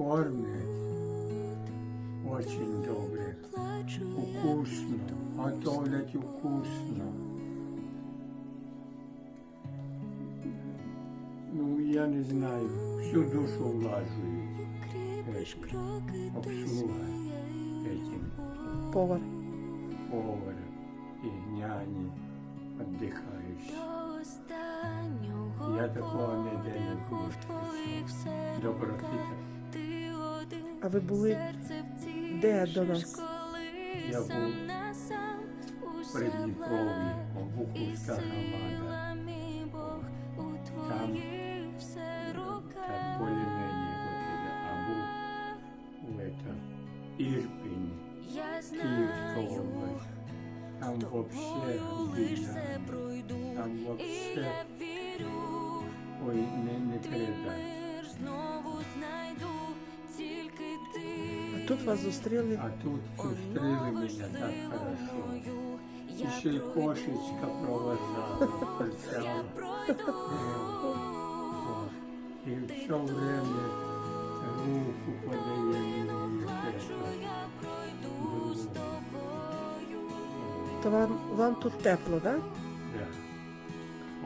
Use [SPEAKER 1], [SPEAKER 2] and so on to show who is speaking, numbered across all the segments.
[SPEAKER 1] кормят очень добре, вкусно, готовлять вкусно. Ну, я не знаю, всю душу влаживают. Этим, обслуга этим
[SPEAKER 2] Повар.
[SPEAKER 1] поваром и няни отдыхающие. Я такого ніде не був. Доброти.
[SPEAKER 2] А ви були де до нас?
[SPEAKER 1] Я був при Дніпрові, Бухівська громада. Там, там более-менее а був в это, Ірпінь, Київська область. Там бідно. Там вообще,
[SPEAKER 2] тут вас зустріли.
[SPEAKER 1] А тут зустріли мене так хорошо. І ще й кошечка провожала. І все время руку подає мені.
[SPEAKER 2] То вам, вам тут тепло, так? Да?
[SPEAKER 1] Да.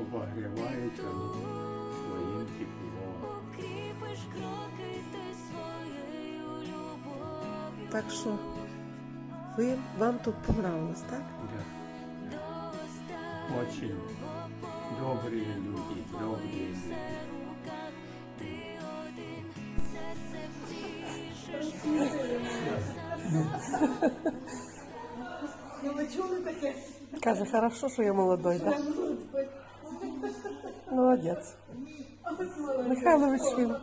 [SPEAKER 1] Обогрівають
[SPEAKER 2] Так що ви, вам тут понравилось, так?
[SPEAKER 1] Да. Очень добрые люди, добрые люди.
[SPEAKER 3] Ну ви чули таке?
[SPEAKER 2] Каже, хорошо, що я молодой, так? Да? Молодець. Михайлович він